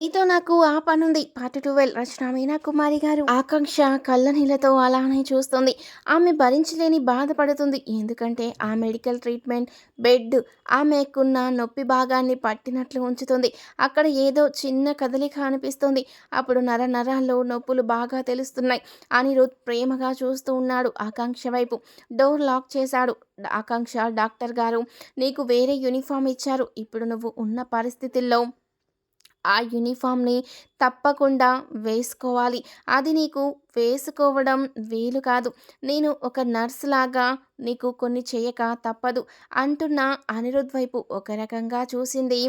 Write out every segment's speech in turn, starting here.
మీతో నాకు ఆ పనుంది. Part twelve. రచన మీనా కుమారి గారు. ఆకాంక్ష కళ్ళనీళ్ళతో అలానే చూస్తుంది. ఆమె భరించలేని బాధపడుతుంది ఎందుకంటే ఆ మెడికల్ ట్రీట్మెంట్ బెడ్ ఆమెకున్న నొప్పి భాగాన్ని పట్టినట్లు ఉంచుతుంది. అక్కడ ఏదో చిన్న కదలిక అనిపిస్తుంది. అప్పుడు నర నరాల్లో నొప్పులు బాగా తెలుస్తున్నాయి. అనిరుద్ ప్రేమగా చూస్తూ ఉన్నాడు ఆకాంక్ష వైపు. డోర్ లాక్ చేశాడు. ఆకాంక్ష డాక్టర్ గారు నీకు వేరే యూనిఫామ్ ఇచ్చారు. ఇప్పుడు నువ్వు ఉన్న పరిస్థితుల్లో ఆ యూనిఫామ్ని తప్పకుండా వేసుకోవాలి. అది నీకు వేసుకోవడం వీలు కాదు. నేను ఒక నర్స్ లాగా నీకు కొన్ని చేయక తప్పదు అంటున్న అనిరుద్ వైపు ఒక రకంగా చూసింది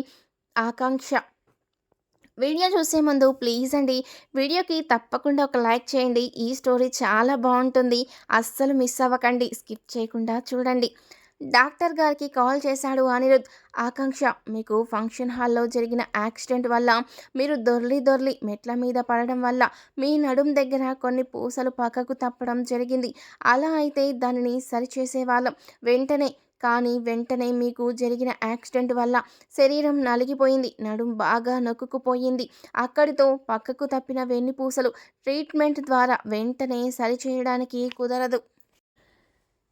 ఆకాంక్ష. వీడియో చూసే ముందు ప్లీజ్ అండి వీడియోకి తప్పకుండా ఒక లైక్ చేయండి. ఈ స్టోరీ చాలా బాగుంటుంది. అస్సలు మిస్ అవ్వకండి. స్కిప్ చేయకుండా చూడండి. డాక్టర్ గారికి కాల్ చేశాడు అనిరుద్. ఆకాంక్ష మీకు ఫంక్షన్ హాల్లో జరిగిన యాక్సిడెంట్ వల్ల మీరు దొర్లి దొర్లి మెట్ల మీద పడడం వల్ల మీ నడుం దగ్గర కొన్ని పూసలు పక్కకు తప్పడం జరిగింది. అలా అయితే దానిని సరిచేసేవాళ్ళం. వెంటనే కానీ వెంటనే మీకు జరిగిన యాక్సిడెంట్ వల్ల శరీరం నలిగిపోయింది నడుం బాగా నొక్కుకుపోయింది. అక్కడితో పక్కకు తప్పిన వెన్నుపూసలు ట్రీట్మెంట్ ద్వారా వెంటనే సరిచేయడానికి కుదరదు.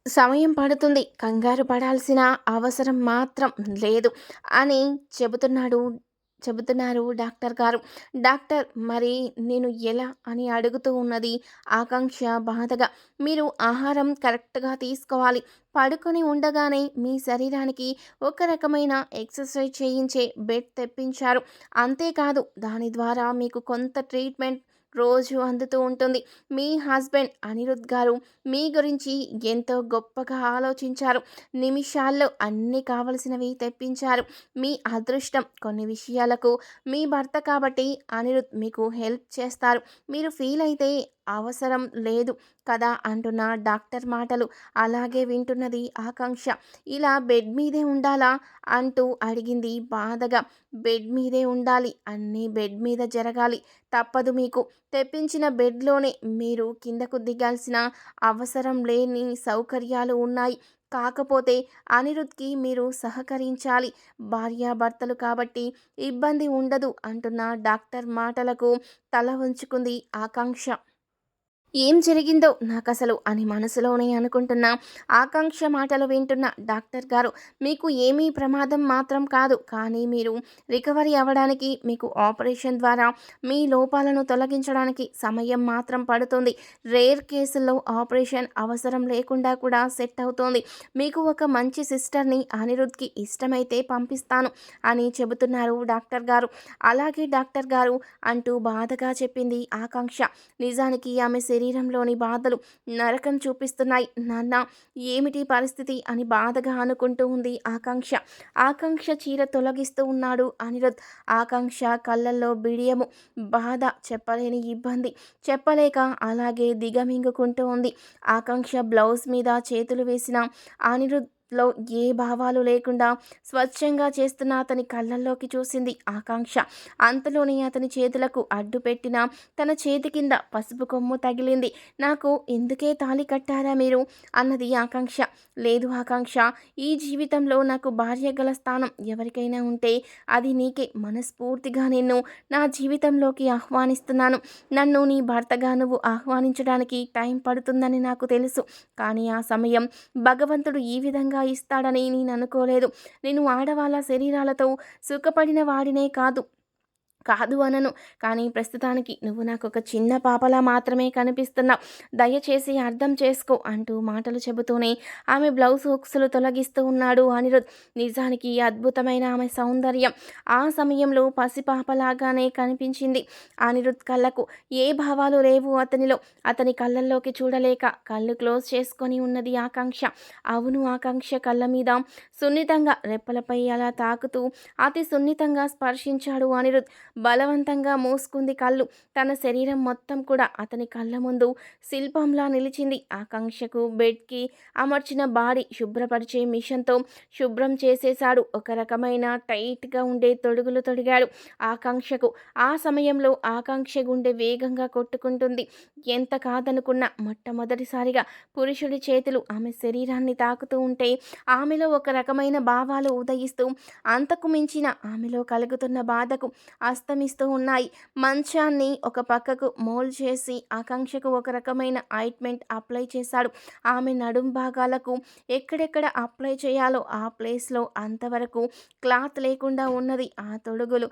సమయం పడుతుంది. కంగారు పడాల్సిన అవసరం మాత్రం లేదు అని చెబుతున్నాడు చెబుతున్నారు డాక్టర్ గారు. డాక్టర్ మరి నేను ఎలా అని అడుగుతూ ఉన్నది ఆకాంక్ష బాధగా. మీరు ఆహారం కరెక్ట్గా తీసుకోవాలి. పడుకొని ఉండగానే మీ శరీరానికి ఒక రకమైన ఎక్సర్సైజ్ చేయించే బెడ్ తెప్పించారు. అంతేకాదు దాని ద్వారా మీకు కొంత ట్రీట్మెంట్ రోజు అందుతూ ఉంటుంది. మీ హస్బెండ్ అనిరుద్ గారు మీ గురించి ఎంతో గొప్పగా ఆలోచించారు. నిమిషాల్లో అన్ని కావలసినవి తెప్పించారు. మీ అదృష్టం కొన్ని విషయాలకు మీ భర్త కాబట్టి అనిరుద్ మీకు హెల్ప్ చేస్తారు. మీరు ఫీల్ అయితే అవసరం లేదు కదా అంటున్న డాక్టర్ మాటలు. అలాగే వింటున్నది ఆకాంక్ష. ఇలా బెడ్ మీదే ఉండాలా? అంటూ అడిగింది బాధగా. బెడ్ మీదే ఉండాలి. అన్నీ బెడ్ మీద జరగాలి. తప్పదు మీకు. తెప్పించిన బెడ్లోనే మీరు కిందకు దిగాల్సిన అవసరం లేని సౌకర్యాలు ఉన్నాయి. కాకపోతే అనిరుద్కి మీరు సహకరించాలి. భార్యాభర్తలు కాబట్టి ఇబ్బంది ఉండదు అంటున్న డాక్టర్ మాటలకు తల ఉంచుకుంది ఆకాంక్ష. ఏం జరిగిందో నాకు అసలు అని మనసులోనే అనుకుంటున్నా. ఆకాంక్ష మాటలు వింటున్న డాక్టర్ గారు మీకు ఏమీ ప్రమాదం మాత్రం కాదు కానీ మీరు రికవరీ అవ్వడానికి మీకు ఆపరేషన్ ద్వారా మీ లోపాలను తొలగించడానికి సమయం మాత్రం పడుతుంది. రేర్ కేసుల్లో ఆపరేషన్ అవసరం లేకుండా కూడా సెట్ అవుతోంది. మీకు ఒక మంచి సిస్టర్ని అనిరుద్ధ్కి ఇష్టమైతే పంపిస్తాను అని చెబుతున్నారు డాక్టర్ గారు. అలాగే డాక్టర్ గారు అంటూ బాధగా చెప్పింది ఆకాంక్ష. నిజానికి ఆమె శరీరం శరీరంలోని బాధలు నరకం చూపిస్తున్నాయి. నాన్న ఏమిటి పరిస్థితి? అని బాధగా అనుకుంటూ ఉంది ఆకాంక్ష. ఆకాంక్ష చీర తొలగిస్తూ ఉన్నాడు అనిరుద్. ఆకాంక్ష కళ్ళల్లో బిడియము. బాధ చెప్పలేని ఇబ్బంది. చెప్పలేక అలాగే దిగమింగుకుంటూ ఉంది. ఆకాంక్ష బ్లౌజ్ మీద చేతులు వేసిన అనిరుద్ లో ఏ భావాలు లేకుండా స్వచ్ఛంగా చేస్తున్న అతని కళ్ళల్లోకి చూసింది ఆకాంక్ష. అంతలోనే అతని చేతులకు అడ్డు పెట్టిన తన చేతి కింద పసుపు కొమ్ము తగిలింది. నాకు ఎందుకే తాళి కట్టారా మీరు? అన్నది ఆకాంక్ష. లేదు ఆకాంక్ష ఈ జీవితంలో నాకు భార్య గల స్థానం ఎవరికైనా ఉంటే అది నీకే మనస్ఫూర్తిగా నిన్ను నా జీవితంలోకి ఆహ్వానిస్తున్నాను. నన్ను నీ భర్తగా నువ్వు ఆహ్వానించడానికి టైం పడుతుందని నాకు తెలుసు. కానీ ఆ సమయం భగవంతుడు ఈ విధంగా ఉచితంగా ఇస్తాడని నేను అనుకోలేదు. నేను ఆడవాళ్ళ శరీరాలతో సుఖపడిన వాడినే కాదు. కాదు అనను. కానీ ప్రస్తుతానికి నువ్వు నాకు ఒక చిన్న పాపలా మాత్రమే కనిపిస్తున్నావు. దయచేసి అర్థం చేసుకో అంటూ మాటలు చెబుతూనే ఆమె బ్లౌజ్ హుక్స్లు తొలగిస్తూ ఉన్నాడు అనిరుద్. నిజానికి అద్భుతమైన ఆమె సౌందర్యం ఆ సమయంలో పసిపాపలాగానే కనిపించింది అనిరుద్ కళ్ళకు. ఏ భావాలు లేవు అతనిలో. అతని కళ్ళల్లోకి చూడలేక కళ్ళు క్లోజ్ చేసుకొని ఉన్నది ఆకాంక్ష. అవును ఆకాంక్ష కళ్ళ మీద సున్నితంగా రెప్పలపై అలా తాకుతూ అతి సున్నితంగా స్పర్శించాడు అనిరుద్. బలవంతంగా మూసుకుంది కళ్ళు. తన శరీరం మొత్తం కూడా అతని కళ్ళ ముందు శిల్పంలా నిలిచింది. ఆకాంక్షకు బెడ్కి అమర్చిన బాడీ శుభ్రపరిచే మిషన్తో శుభ్రం చేసేశాడు. ఒక రకమైన టైట్గా ఉండే తొడుగులు తొడిగాడు. ఆకాంక్షకు ఆ సమయంలో ఆకాంక్ష గుండె వేగంగా కొట్టుకుంటుంది. ఎంత కాదనుకున్నా మొట్టమొదటిసారిగా పురుషుడి చేతులు ఆమె శరీరాన్ని తాకుతూ ఉంటే ఆమెలో ఒక రకమైన భావాలు ఉదయిస్తూ అంతకు మించిన ఆమెలో కలుగుతున్న బాధకు అస్త అస్తమిస్తూ ఉన్నాయి. మంచాన్ని ఒక పక్కకు మోల్ చేసి ఆకాంక్షకు ఒక రకమైన ఆయింట్మెంట్ అప్లై చేశాడు. ఆమె నడుం భాగాలకు ఎక్కడెక్కడ అప్లై చేయాలో ఆ ప్లేస్లో అంతవరకు క్లాత్ లేకుండా ఉన్నది ఆ తొడుగులు.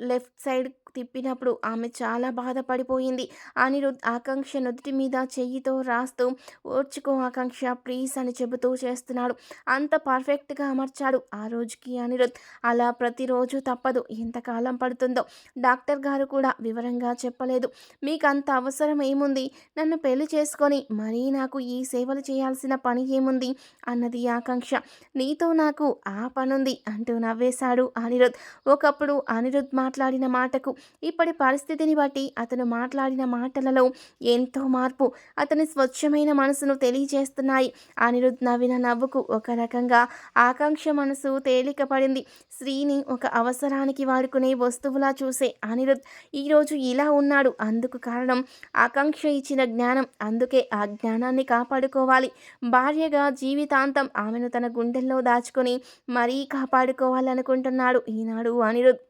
లెఫ్ట్ సైడ్ తిప్పినప్పుడు ఆమె చాలా బాధపడిపోయింది. అనిరుద్ ఆకాంక్ష నుదుటి మీద చెయ్యితో రాస్తూ ఓర్చుకో ఆకాంక్ష ప్లీజ్ అని చెబుతూ చేస్తున్నాడు. అంత పర్ఫెక్ట్గా అమర్చాడు ఆ రోజుకి అనిరుద్. అలా ప్రతిరోజు తప్పదు ఎంతకాలం పడుతుందో. డాక్టర్ గారు కూడా వివరంగా చెప్పలేదు. మీకు అంత అవసరం ఏముంది? నన్ను పెళ్ళి చేసుకొని మరీ నాకు ఈ సేవలు చేయాల్సిన పని ఏముంది? అన్నది ఆకాంక్ష. నీతో నాకు ఆ పనుంది అంటూ నవ్వేశాడు అనిరుద్. ఒకప్పుడు అనిరుద్ మాట్లాడిన మాటకు ఇప్పటి పరిస్థితిని బట్టి అతను మాట్లాడిన మాటలలో ఎంతో మార్పు అతని స్వచ్ఛమైన మనసును తెలియజేస్తున్నాయి. అనిరుద్ నవ్విన నవ్వుకు ఒక రకంగా ఆకాంక్ష మనసు తేలిక పడింది స్త్రీని ఒక అవసరానికి వాడుకునే వస్తువులా చూసే అనిరుద్ ఈరోజు ఇలా ఉన్నాడు. అందుకు కారణం ఆకాంక్ష ఇచ్చిన జ్ఞానం. అందుకే ఆ జ్ఞానాన్ని కాపాడుకోవాలి. భార్యగా జీవితాంతం ఆమెను తన గుండెల్లో దాచుకొని మరీ కాపాడుకోవాలనుకుంటున్నాడు ఈనాడు అనిరుద్.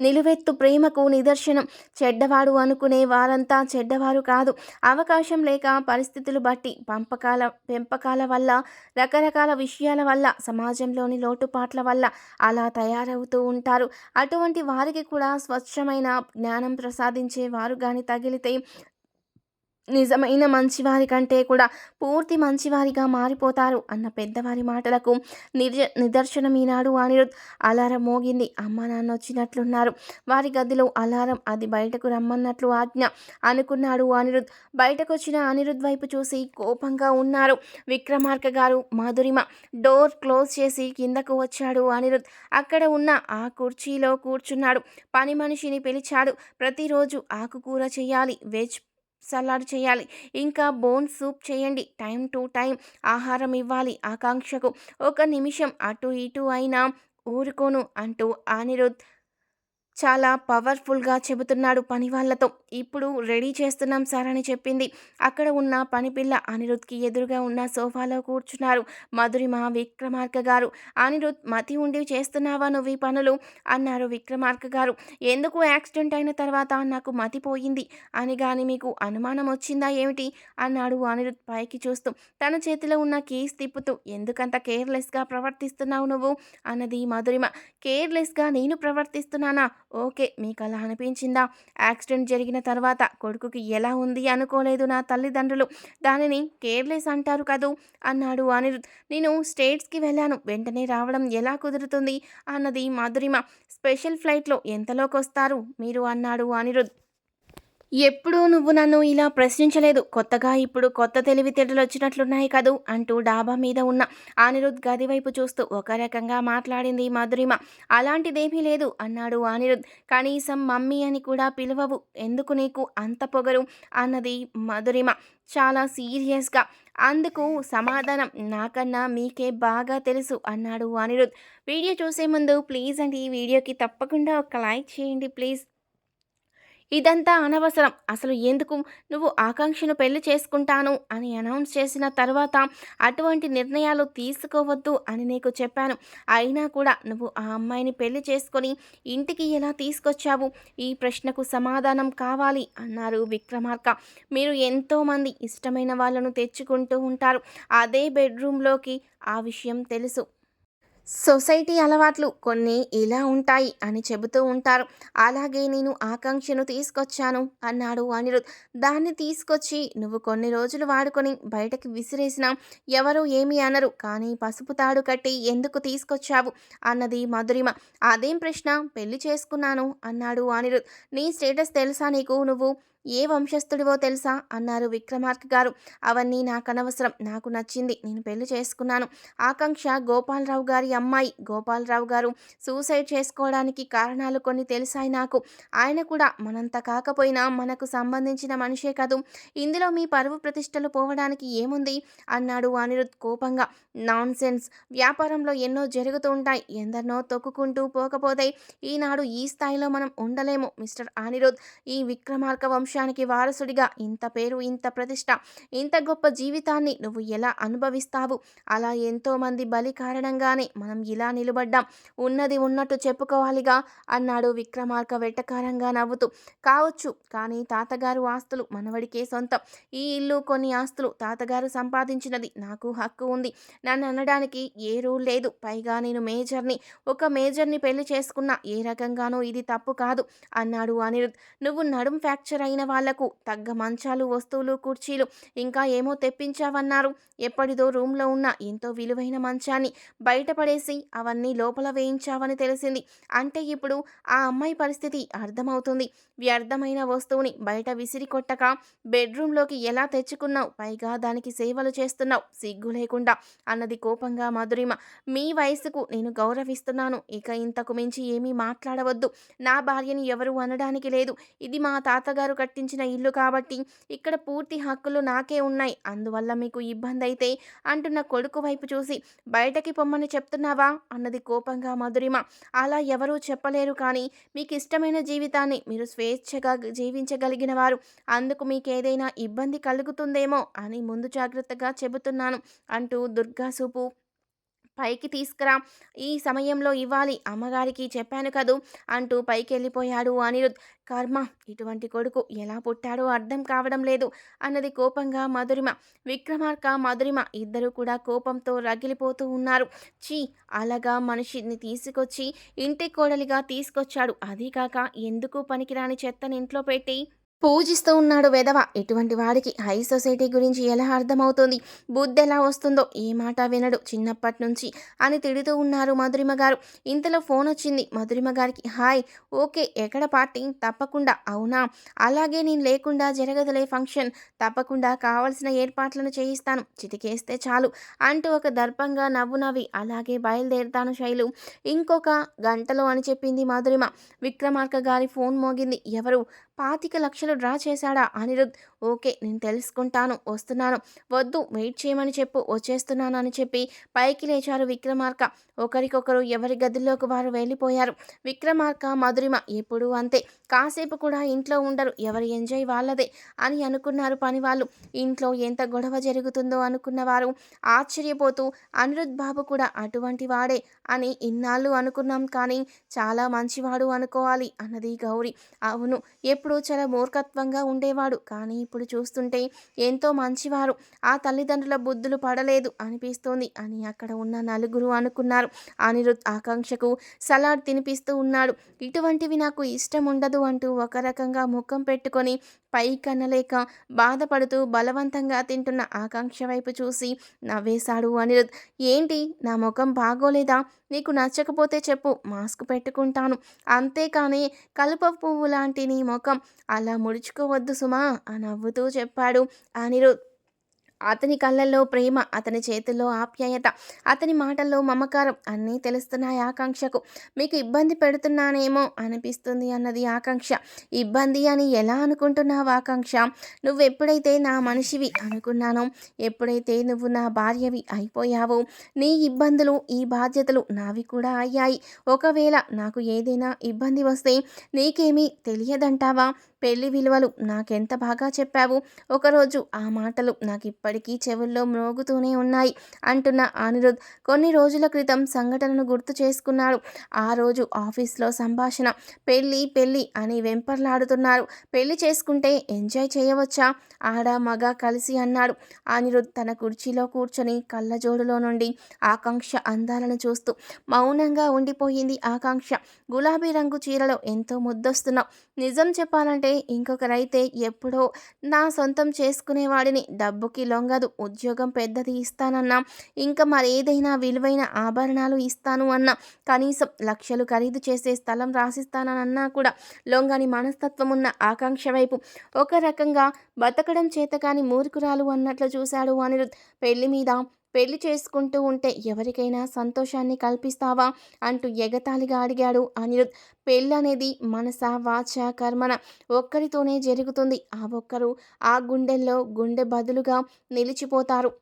నిలువెత్తు ప్రేమకు నిదర్శనం. చెడ్డవాడు అనుకునే వారంతా చెడ్డవారు కాదు. అవకాశం లేక పరిస్థితులు బట్టి పంపకాల పెంపకాల వల్ల రకరకాల విషయాల వల్ల సమాజంలోని లోటుపాట్ల వల్ల అలా తయారవుతూ ఉంటారు. అటువంటి వారికి కూడా స్వచ్ఛమైన జ్ఞానం ప్రసాదించే వారు కానీ తగిలితే నిజమైన మంచివారి కంటే కూడా పూర్తి మంచివారిగా మారిపోతారు అన్న పెద్దవారి మాటలకు నిజ నిదర్శనం ఈనాడు అనిరుద్. అలారం మోగింది. అమ్మ నాన్న వచ్చినట్లున్నారు. వారి గదిలో అలారం అది బయటకు రమ్మన్నట్లు ఆజ్ఞ అనుకున్నాడు అనిరుద్. బయటకు వచ్చిన అనిరుద్ వైపు చూసి కోపంగా ఉన్నారు. విక్రమార్క గారు మాధురిమ డోర్ క్లోజ్ చేసి కిందకు వచ్చాడు అనిరుద్. అక్కడ ఉన్న ఆ కుర్చీలో కూర్చున్నాడు. పని మనిషిని పిలిచాడు. ప్రతిరోజు ఆకుకూర చేయాలి. వెజ్ సలాడ్ చేయాలి. ఇంకా బోన్ సూప్ చేయండి. టైం టు టైం ఆహారం ఇవ్వాలి. ఆకాంక్షకు ఒక నిమిషం అటు ఇటు అయినా ఊరుకోను అంటూ అనిరుద్ చాలా పవర్ఫుల్గా చెబుతున్నాడు పని వాళ్ళతో ఇప్పుడు రెడీ చేస్తున్నాం సార్ అని చెప్పింది. అక్కడ ఉన్న పనిపిల్ల అనిరుద్కి ఎదురుగా ఉన్న సోఫాలో కూర్చున్నారు మధురిమ విక్రమార్క గారు. అనిరుద్ మతి ఉండి చేస్తున్నావా నువ్వు ఈ పనులు? అన్నారు విక్రమార్క గారు. ఎందుకు యాక్సిడెంట్ అయిన తర్వాత నాకు మతిపోయింది అని కానీ మీకు అనుమానం వచ్చిందా ఏమిటి? అన్నాడు అనిరుద్ పైకి చూస్తూ. తన చేతిలో ఉన్న కీస్ తిప్పుతూ ఎందుకంత కేర్లెస్గా ప్రవర్తిస్తున్నావు నువ్వు? అన్నది మధురిమ. కేర్లెస్గా నేను ప్రవర్తిస్తున్నానా? ఓకే మీకు అలా అనిపించిందా? యాక్సిడెంట్ జరిగిన తర్వాత కొడుకుకి ఎలా ఉంది అనుకోలేదు నా తల్లిదండ్రులు. దానిని కేర్లెస్ అంటారు కదూ? అన్నాడు అనిరుద్. నేను స్టేట్స్కి వెళ్ళాను. వెంటనే రావడం ఎలా కుదురుతుంది? అన్నది మధురిమ. స్పెషల్ ఫ్లైట్లో ఎంతలోకి వస్తారు మీరు? అన్నాడు అనిరుద్. ఎప్పుడూ నువ్వు నన్ను ఇలా ప్రశ్నించలేదు. కొత్తగా ఇప్పుడు కొత్త తెలివితేటలు వచ్చినట్లున్నాయి కదూ అంటూ డాబా మీద ఉన్న అనిరుద్ గది వైపు చూస్తూ ఒక రకంగా మాట్లాడింది మధురిమ. అలాంటిదేమీ లేదు అన్నాడు అనిరుద్. కనీసం మమ్మీ అని కూడా పిలవవు. ఎందుకు నీకు అంత పొగరు? అన్నది మధురిమ చాలా సీరియస్గా. అందుకు సమాధానం నాకన్నా మీకే బాగా తెలుసు అన్నాడు అనిరుద్. వీడియో చూసే ముందు ప్లీజ్ అండి ఈ వీడియోకి తప్పకుండా ఒక లైక్ చేయండి ప్లీజ్. ఇదంతా అనవసరం. అసలు ఎందుకు? నువ్వు ఆకాంక్షను పెళ్ళి చేసుకుంటాను అని అనౌన్స్ చేసిన తర్వాత అటువంటి నిర్ణయాలు తీసుకోవద్దు అని నీకు చెప్పాను. అయినా కూడా నువ్వు ఆ అమ్మాయిని పెళ్ళి చేసుకొని ఇంటికి ఎలా తీసుకొచ్చావు? ఈ ప్రశ్నకు సమాధానం కావాలి అన్నారు విక్రమార్క. మీరు ఎంతోమంది ఇష్టమైన వాళ్ళను తెచ్చుకుంటూ ఉంటారు. అదే బెడ్రూమ్లోకి ఆ విషయం తెలుసు. సొసైటీ అలవాట్లు కొన్ని ఇలా ఉంటాయి అని చెబుతూ ఉంటారు. అలాగే నేను ఆకాంక్షను తీసుకొచ్చాను అన్నాడు అనిరుద్. దాన్ని తీసుకొచ్చి నువ్వు కొన్ని రోజులు వాడుకొని బయటకి విసిరేసినా ఎవరు ఏమీ అనరు. కానీ పసుపు తాడు కట్టి ఎందుకు తీసుకొచ్చావు? అన్నది మధురిమ. అదేం ప్రశ్న? పెళ్ళి చేసుకున్నాను అన్నాడు అనిరుద్. నీ స్టేటస్ తెలుసా నీకు? నువ్వు ఏ వంశస్థుడివో తెలుసా? అన్నారు విక్రమార్క గారు. అవన్నీ నాకు అనవసరం నాకు నచ్చింది. నేను పెళ్ళి చేసుకున్నాను. ఆకాంక్ష గోపాలరావు గారి అమ్మాయి. గోపాలరావు గారు సూసైడ్ చేసుకోవడానికి కారణాలు కొన్ని తెలిసాయి నాకు. ఆయన కూడా మనంత కాకపోయినా మనకు సంబంధించిన మనిషే కాదు. ఇందులో మీ పరువు ప్రతిష్టలు పోవడానికి ఏముంది? అన్నాడు అనిరుద్ కోపంగా. నాన్ సెన్స్ వ్యాపారంలో ఎన్నో జరుగుతూ ఉంటాయి. ఎందరినో తొక్కుకుంటూ పోకపోతే ఈనాడు ఈ స్థాయిలో మనం ఉండలేము మిస్టర్ అనిరుద్. ఈ విక్రమార్క వంశ వంశానికి వారసుడిగా ఇంత పేరు ఇంత ప్రతిష్ట ఇంత గొప్ప జీవితాన్ని నువ్వు ఎలా అనుభవిస్తావు? అలా ఎంతోమంది బలి కారణంగానే మనం ఇలా నిలబడ్డాం. ఉన్నది ఉన్నట్టు చెప్పుకోవాలిగా అన్నాడు విక్రమార్క వెట్టకారంగా నవ్వుతూ. కావచ్చు కానీ తాతగారు ఆస్తులు మనవడికే సొంతం. ఈ ఇల్లు కొన్ని ఆస్తులు తాతగారు సంపాదించినది నాకు హక్కు ఉంది. నన్ను అనడానికి ఏ రూల్ లేదు. పైగా నేను మేజర్ని ఒక మేజర్ని పెళ్ళి చేసుకున్న ఏ రకంగానూ ఇది తప్పు కాదు అన్నాడు అనిరుద్. నువ్వు నడుం ఫ్రాక్చర్ అయిన వాళ్ళకు తగ్గ మంచాలు వస్తువులు కుర్చీలు ఇంకా ఏమో తెప్పించావన్నారు. ఎప్పటిదో రూమ్లో ఉన్న ఎంతో విలువైన మంచాన్ని బయటపడేసి అవన్నీ లోపల వేయించావని తెలిసింది. అంటే ఇప్పుడు ఆ అమ్మాయి పరిస్థితి అర్థమవుతుంది. వ్యర్థమైన వస్తువుని బయట విసిరి కొట్టక బెడ్రూమ్లోకి ఎలా తెచ్చుకున్నావు? పైగా దానికి సేవలు చేస్తున్నావు. సిగ్గు లేకుండా అన్నది కోపంగా మధురిమ. మీ వయసుకు నేను గౌరవిస్తున్నాను. ఇక ఇంతకు మించి ఏమీ మాట్లాడవద్దు. నా భార్యని ఎవరు అనడానికి లేదు. ఇది మా తాతగారు కట్టించిన ఇల్లు కాబట్టి ఇక్కడ పూర్తి హక్కులు నాకే ఉన్నాయి. అందువల్ల మీకు ఇబ్బంది అయితే అంటున్న కొడుకు వైపు చూసి బయటకి పొమ్మని చెప్తున్నావా? అన్నది కోపంగా మధురిమ. అలా ఎవరూ చెప్పలేరు కానీ మీకు ఇష్టమైన జీవితాన్ని మీరు స్వేచ్ఛగా జీవించగలిగిన వారు. అందుకు మీకు ఏదైనా ఇబ్బంది కలుగుతుందేమో అని ముందు జాగ్రత్తగా చెబుతున్నాను అంటూ దుర్గాసూపు పైకి తీసుకురా ఈ సమయంలో ఇవ్వాలి. అమ్మగారికి చెప్పాను కదూ అంటూ పైకి వెళ్ళిపోయాడు అనిరుద్. కర్మ ఇటువంటి కొడుకు ఎలా పుట్టాడో అర్థం కావడం లేదు అన్నది కోపంగా మధురిమ. విక్రమార్క మధురిమ ఇద్దరు కూడా కోపంతో రగిలిపోతూ ఉన్నారు. చీ అలాగా మనిషిని తీసుకొచ్చి ఇంటి కోడలిగా తీసుకొచ్చాడు. అదీకాక ఎందుకు పనికిరాని చెత్తని ఇంట్లో పెట్టి పూజిస్తూ ఉన్నాడు వెధవ ఇటువంటి వాడికి హై సొసైటీ గురించి ఎలా అర్థమవుతుంది? బుద్ధి ఎలా వస్తుందో ఏ మాట వినడు చిన్నప్పటి నుంచి అని తిడుతూ ఉన్నారు మధురిమ గారు. ఇంతలో ఫోన్ వచ్చింది. మధురిమ గారికి హాయ్ ఓకే ఎక్కడ పార్టీ? తప్పకుండా. అవునా? అలాగే నేను లేకుండా జరగదులే ఫంక్షన్. తప్పకుండా కావలసిన ఏర్పాట్లను చేయిస్తాను. చితికేస్తే చాలు అంటూ ఒక దర్పంగా నవ్వు నవ్వి అలాగే బయలుదేరుతాను శైలు. ఇంకొక గంటలో అని చెప్పింది మధురిమ. విక్రమార్క గారి ఫోన్ మోగింది. ఎవరు? పాతిక లక్షలు డ్రా చేశాడా? అనిరుద్ ఓకే నేను తెలుసుకుంటాను వస్తున్నాను. వద్దు వెయిట్ చేయమని చెప్పు వచ్చేస్తున్నాను అని చెప్పి పైకి లేచారు విక్రమార్క. ఒకరికొకరు ఎవరి గదిలోకి వారు వెళ్ళిపోయారు. విక్రమార్క మధురిమ ఎప్పుడూ అంతే. కాసేపు కూడా ఇంట్లో ఉండరు ఎవరి ఎంజాయ్ వాళ్ళదే అని అనుకున్నారు పని వాళ్ళు ఇంట్లో ఎంత గొడవ జరుగుతుందో అనుకున్నవారు ఆశ్చర్యపోతూ అనిరుద్ బాబు కూడా అటువంటి వాడే అని ఇన్నాళ్ళు అనుకున్నాం కానీ చాలా మంచివాడు అనుకోవాలి అన్నది గౌరీ. అవును ఎప్పుడు చాలా మూర్ఖత్వంగా ఉండేవాడు. కానీ ఇప్పుడు చూస్తుంటే ఎంతో మంచివారు. ఆ తల్లిదండ్రుల బుద్ధులు పడలేదు అనిపిస్తోంది అని అక్కడ ఉన్న నలుగురు అనుకున్నారు. అనిరుద్ ఆకాంక్షకు సలాడ్ తినిపిస్తూ ఉన్నాడు. ఇటువంటివి నాకు ఇష్టం ఉండదు అంటూ ఒక రకంగా ముఖం పెట్టుకొని పై కనలేక బాధపడుతూ బలవంతంగా తింటున్న ఆకాంక్ష వైపు చూసి నవ్వేశాడు అనిరుద్. ఏంటి? నా ముఖం బాగోలేదా? నీకు నచ్చకపోతే చెప్పు మాస్క్ పెట్టుకుంటాను. అంతేకాని కలుప పువ్వు లాంటి నీ ముఖం అలా ముడుచుకోవద్దు సుమా అని నవ్వుతూ చెప్పాడు అనిరుద్. అతని కళ్ళల్లో ప్రేమ అతని చేతుల్లో ఆప్యాయత అతని మాటల్లో మమకారం అన్నీ తెలుస్తున్నాయి ఆకాంక్షకు. మీకు ఇబ్బంది పెడుతున్నానేమో అనిపిస్తుంది అన్నది ఆకాంక్ష. ఇబ్బంది అని ఎలా అనుకుంటున్నావు ఆకాంక్ష? నువ్వు ఎప్పుడైతే నా మనిషివి అనుకున్నానో ఎప్పుడైతే నువ్వు నా భార్యవి అయిపోయావో నీ ఇబ్బందులు ఈ బాధ్యతలు నావి కూడా అయ్యాయి. ఒకవేళ నాకు ఏదైనా ఇబ్బంది వస్తే నీకేమీ తెలియదంటావా? పెళ్ళి విలువలు నాకెంత బాగా చెప్పావు? ఒకరోజు ఆ మాటలు నాకు ఇప్పటికీ చెవుల్లో మ్రోగుతూనే ఉన్నాయి అంటున్న అనిరుద్. కొన్ని రోజుల క్రితం సంఘటనను గుర్తు చేసుకున్నాడు. ఆ రోజు ఆఫీస్లో సంభాషణ. పెళ్ళి పెళ్ళి అని వెంపర్లాడుతున్నారు. పెళ్ళి చేసుకుంటే ఎంజాయ్ చేయవచ్చా? ఆడ మగ కలిసి అన్నాడు. అనిరుద్ తన కుర్చీలో కూర్చొని కళ్ళజోడులో నుండి ఆకాంక్ష అందాలను చూస్తూ. మౌనంగా ఉండిపోయింది ఆకాంక్ష. గులాబీ రంగు చీరలో ఎంతో ముద్దొస్తున్నావు నిజం చెప్పాలంటే ఇంకొకరైతే ఎప్పుడో నా సొంతం చేసుకునేవాడిని. డబ్బుకి లొంగదు ఉద్యోగం పెద్దది ఇస్తానన్నా ఇంకా మరేదైనా విలువైన ఆభరణాలు ఇస్తాను అన్నా కనీసం లక్షలు ఖరీదు చేసే స్థలం రాసిస్తానన్నా కూడా లొంగని మనస్తత్వం ఉన్న ఆకాంక్ష వైపు ఒక రకంగా బతకడం చేత కాని మూర్ఖురాలు అన్నట్లు చూశాడు అనిరుద్. పెళ్ళి మీద పెళ్ళి చేసుకుంటూ ఉంటే ఎవరికైనా సంతోషాన్ని కల్పిస్తావా? అంటూ ఎగతాళిగా అడిగాడు అనిరుద్. పెళ్ళి అనేది మనస వాచ కర్మన ఒక్కరితోనే జరుగుతుంది. ఆ ఒక్కరు ఆ గుండెల్లో గుండె బదులుగా నిలిచిపోతారు.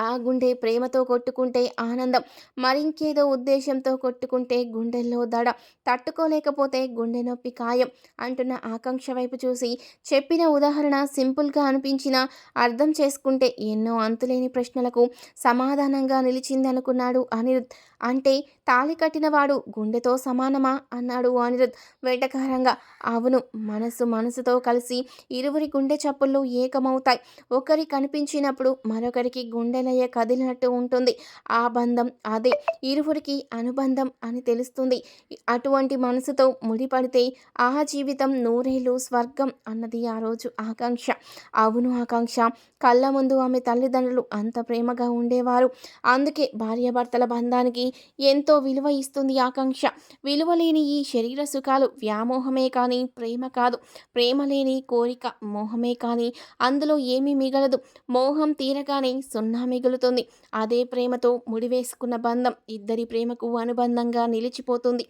ఆ గుండె ప్రేమతో కొట్టుకుంటే ఆనందం మరింకేదో ఉద్దేశంతో కొట్టుకుంటే గుండెల్లో దడ తట్టుకోలేకపోతే గుండె నొప్పి ఖాయం అంటున్న ఆకాంక్ష వైపు చూసి చెప్పిన ఉదాహరణ సింపుల్గా అనిపించినా అర్థం చేసుకుంటే ఎన్నో అంతులేని ప్రశ్నలకు సమాధానంగా నిలిచిందనుకున్నాడు అనిరుద్. అంటే తాళి కట్టినవాడు గుండెతో సమానమా? అన్నాడు అనిరుద్ వేటకారంగా. అవును మనసు మనసుతో కలిసి ఇరువురి గుండె చప్పుళ్ళు ఏకమవుతాయి. ఒకరి కనిపించినప్పుడు మరొకరికి గుండెలయ్య కదిలినట్టు ఉంటుంది. ఆ బంధం అదే. ఇరువురికి అనుబంధం అని తెలుస్తుంది. అటువంటి మనసుతో ముడిపడితే ఆ జీవితం నూరేళ్ళు స్వర్గం అన్నది ఆ రోజు ఆకాంక్ష. అవును ఆకాంక్ష. కళ్ళ ముందు ఆమె తల్లిదండ్రులు అంత ప్రేమగా ఉండేవారు. అందుకే భార్యాభర్తల బంధానికి ఎంతో విలువ ఇస్తుంది ఆకాంక్ష. విలువ లేని ఈ శరీర సుఖాలు వ్యామోహమే కానీ ప్రేమ కాదు. ప్రేమ లేని కోరిక మోహమే కానీ అందులో ఏమీ మిగలదు. మోహం తీరగానే సున్నా మిగులుతుంది. అదే ప్రేమతో ముడివేసుకున్న బంధం ఇద్దరి ప్రేమకు అనుబంధంగా నిలిచిపోతుంది.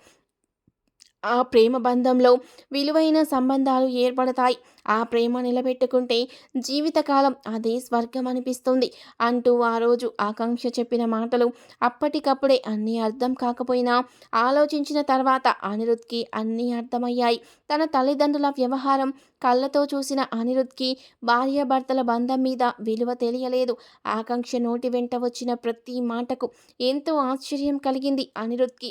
ఆ ప్రేమ బంధంలో విలువైన సంబంధాలు ఏర్పడతాయి. ఆ ప్రేమ నిలబెట్టుకుంటే జీవితకాలం అదే స్వర్గం అనిపిస్తుంది అంటూ ఆ రోజు ఆకాంక్ష చెప్పిన మాటలు అప్పటికప్పుడే అన్నీ అర్థం కాకపోయినా ఆలోచించిన తర్వాత అనిరుద్ధ్కి అన్నీ అర్థమయ్యాయి. తన తల్లిదండ్రుల వ్యవహారం కళ్ళతో చూసిన అనిరుద్ధ్కి భార్యాభర్తల బంధం మీద విలువ తెలియలేదు. ఆకాంక్ష నోటి వెంట వచ్చిన ప్రతి మాటకు ఎంతో ఆశ్చర్యం కలిగింది అనిరుద్ధ్కి.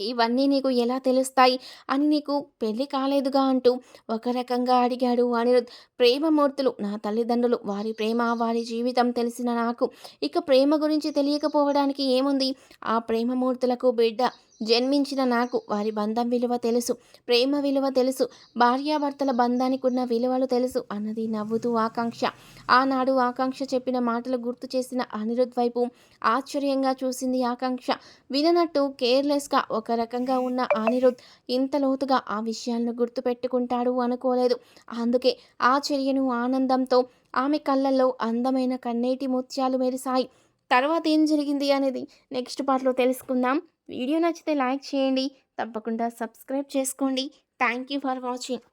ఇవన్నీ నీకు ఎలా తెలుస్తాయి? అని నీకు పెళ్ళి కాలేదుగా అంటూ ఒక రకంగా అడిగాడు అనిరుద్. ప్రేమమూర్తులు నా తల్లిదండ్రులు వారి ప్రేమ వారి జీవితం తెలిసిన నాకు. ఇక ప్రేమ గురించి తెలియకపోవడానికి ఏముంది? ఆ ప్రేమమూర్తులకు బిడ్డ జన్మించిన నాకు వారి బంధం విలువ తెలుసు ప్రేమ విలువ తెలుసు భార్యాభర్తల బంధానికి ఉన్న విలువలు తెలుసు అన్నది నవ్వుతూ ఆకాంక్ష. ఆనాడు ఆకాంక్ష చెప్పిన మాటలు గుర్తు చేసిన అనిరుద్ వైపు ఆశ్చర్యంగా చూసింది ఆకాంక్ష. విననట్టు కేర్లెస్గా ఒక రకంగా ఉన్న అనిరుద్ ఇంత లోతుగా ఆ విషయాలను గుర్తుపెట్టుకుంటాడు అనుకోలేదు. అందుకే ఆ చర్యను ఆనందంతో ఆమె కళ్ళల్లో అందమైన కన్నేటి ముత్యాలు మెరిశాయి. తర్వాత ఏం జరిగింది అనేది నెక్స్ట్ పార్ట్లో తెలుసుకుందాం. వీడియో నచ్చితే లైక్ చేయండి తప్పకుండా సబ్స్క్రైబ్ చేసుకోండి. Thank you for watching.